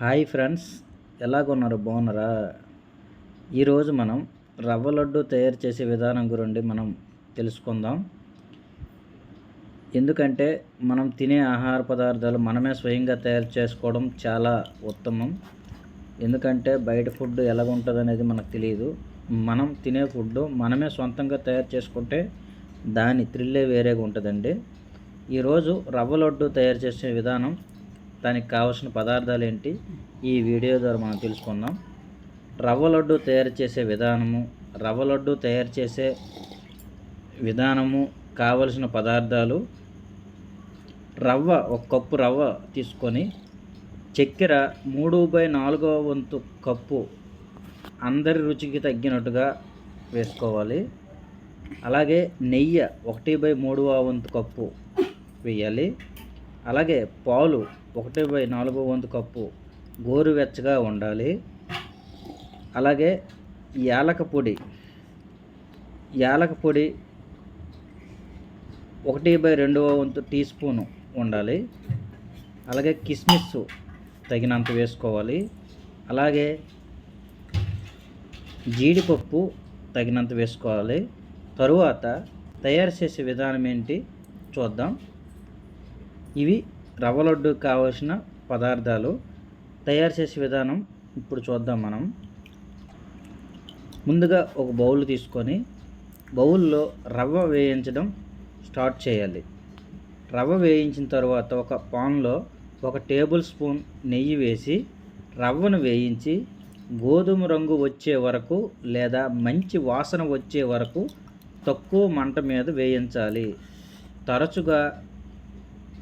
Hi friends ఎలాగున్నారు? బాగున్నారా? ఈరోజు మనం రవ్వ లడ్డు తయారు చేసే విధానం గురించి మనం తెలుసుకుందాం. ఎందుకంటే మనం తినే ఆహార పదార్థాలు మనమే స్వయంగా తయారు చేసుకోవడం చాలా ఉత్తమం. ఎందుకంటే బయట ఫుడ్ ఎలా ఉంటుంది అనేది మనకు తెలియదు మనం తినే ఫుడ్ మనమే సొంతంగా తయారు చేసుకుంటే దాని థ్రిల్లే వేరేగా ఉంటుందండి ఈరోజు రవ్వ లడ్డు తయారు చేసే విధానం దానికి కావాల్సిన పదార్థాలు ఏంటి ఈ వీడియో ద్వారా మనం తెలుసుకుందాం. రవ్వ లడ్డు తయారు చేసే విధానము రవ్వ లడ్డు తయారు చేసే విధానము కావలసిన పదార్థాలు. రవ్వ ఒక కప్పు రవ్వ తీసుకొని చక్కెర మూడు బై నాలుగవ వంతు కప్పు అందరి రుచికి తగ్గినట్టుగా వేసుకోవాలి. అలాగే నెయ్యి ఒకటి బై మూడవ వంతు కప్పు వేయాలి. అలాగే పాలు ఒకటి బై నాలుగు వంతు కప్పు గోరువెచ్చగా ఉండాలి. అలాగే యాలక పొడి యాలక పొడి ఒకటి బై రెండవ వంతు టీ స్పూను ఉండాలి. అలాగే కిస్మిస్ తగినంత వేసుకోవాలి. అలాగే జీడిపప్పు తగినంత వేసుకోవాలి. తరువాత తయారు చేసే విధానం ఏంటి చూద్దాం. ఇవి రవ్వ లడ్డు కావాల్సిన పదార్థాలు తయారు చేసే విధానం ఇప్పుడు చూద్దాం మనం. ముందుగా ఒక బౌల్ తీసుకొని బౌల్లో రవ్వ వేయించడం స్టార్ట్ చేయాలి. రవ్వ వేయించిన తర్వాత ఒక పాన్లో ఒక టేబుల్ స్పూన్ నెయ్యి వేసి రవ్వను వేయించి గోధుమ రంగు వచ్చే వరకు లేదా మంచి వాసన వచ్చే వరకు తక్కువ మంట మీద వేయించాలి. తరచుగా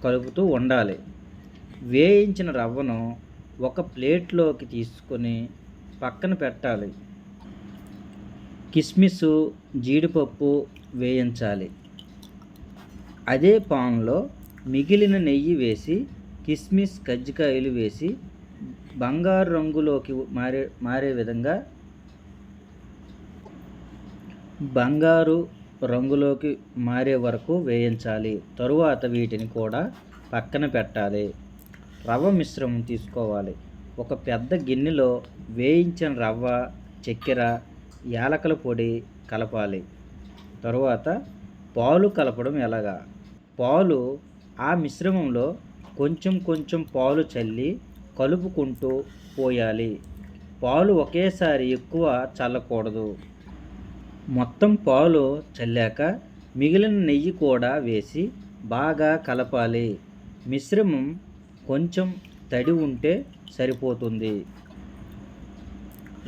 కలుపుతూ ఉండాలి. వేయించిన రవ్వను ఒక ప్లేట్లోకి తీసుకొని పక్కన పెట్టాలి. కిస్మిస్ జీడిపప్పు వేయించాలి. అదే పాన్లో మిగిలిన నెయ్యి వేసి కిస్మిస్ కజ్జికాయలు వేసి బంగారు రంగులోకి మారే మారే విధంగా బంగారు రంగులోకి మారే వరకు వేయించాలి. తరువాత వీటిని కూడా పక్కన పెట్టాలి. రవ్వ మిశ్రమం తీసుకోవాలి. ఒక పెద్ద గిన్నెలో వేయించిన రవ్వ చక్కెర యాలకల పొడి కలపాలి. తరువాత పాలు కలపడం ఎలాగా? పాలు ఆ మిశ్రమంలో కొంచెం కొంచెం పాలు చల్లి కలుపుకుంటూ పోయాలి. పాలు ఒకేసారి ఎక్కువ చల్లకూడదు. మొత్తం పాలు చల్లాక మిగిలిన నెయ్యి కూడా వేసి బాగా కలపాలి. మిశ్రమం కొంచెం తడి ఉంటే సరిపోతుంది.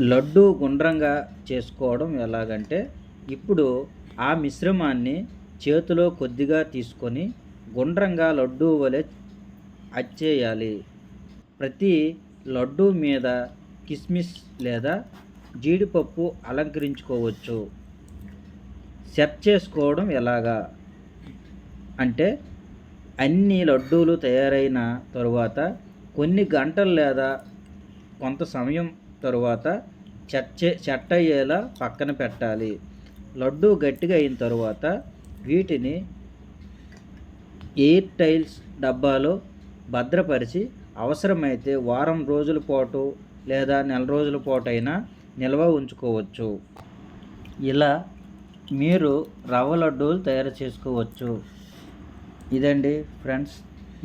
లడ్డు గుండ్రంగా చేసుకోవడం ఎలాగంటే ఇప్పుడు ఆ మిశ్రమాన్ని చేతిలో కొద్దిగా తీసుకొని గుండ్రంగా లడ్డు వలె అచ్చేయాలి. ప్రతి లడ్డు మీద కిస్మిస్ లేదా జీడిపప్పు అలంకరించుకోవచ్చు. సెట్ చేసుకోవడం ఎలాగా? అంటే అన్ని లడ్డూలు తయారైన తరువాత కొన్ని గంటలు లేదా కొంత సమయం తరువాత చచ్చే చెట్ అయ్యేలా పక్కన పెట్టాలి. లడ్డు గట్టిగా అయిన తరువాత వీటిని ఎయిర్ టైల్స్ డబ్బాలో భద్రపరిచి అవసరమైతే వారం రోజుల పాటు లేదా నెల రోజుల పాటు అయినా నిల్వ ఉంచుకోవచ్చు. ఇలా మీరు రవ్వ లడ్డూలు తయారు చేసుకోవచ్చు. ఇదండి ఫ్రెండ్స్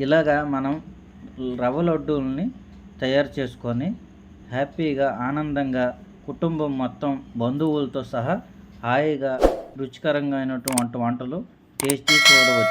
ఇలాగా మనం రవ్వ లడ్డూల్ని తయారు చేసుకొని హ్యాపీగా ఆనందంగా కుటుంబం మొత్తం బంధువులతో సహా హాయిగా రుచికరంగా అయినటువంటి వంటలు టేస్టీ చూడవచ్చు.